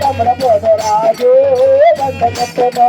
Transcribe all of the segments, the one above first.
తమ్ముడ పోతరాజు బండ కట్టను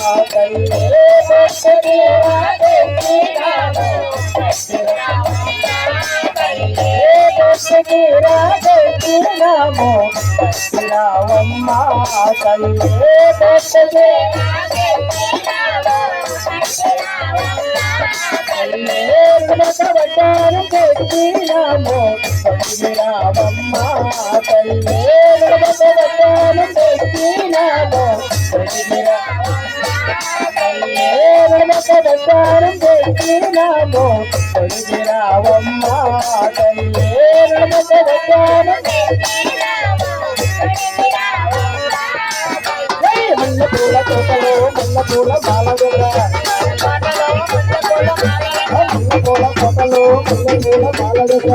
రాము రాము పట్టి రామమ్మ కళ్ళే పట్టుకి రాము రామమ్మ కళ్ళే పట్టుకి కళ్ళేవతారం రామమ్మ కళ్ళేవతారం పెట్టినాము కళ్ళేవతారం పూల తోటలో మల్ల పూల మాల తోటలో పూల మాల దగ్గర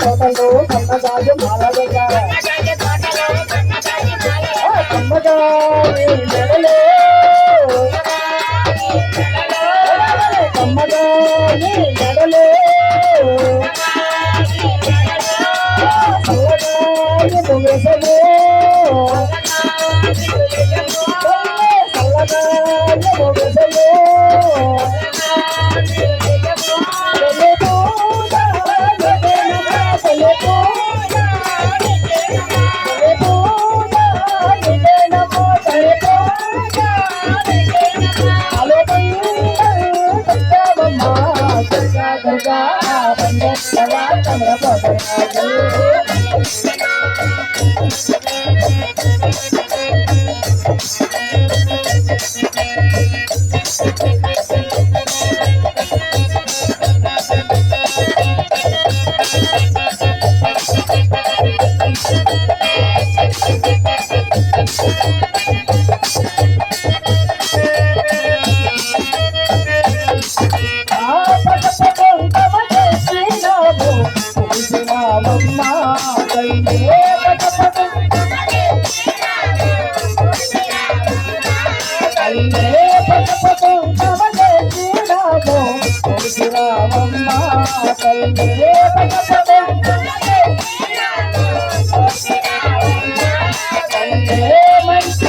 తోటలో కన్నగాజు మాల దగ్గర మెడలో మెడలో ముగసలో మంచి గంధం పెట్టినాము రావమ్మ తల్లే మంచి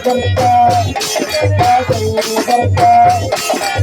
gonna die. Back when you gonna die.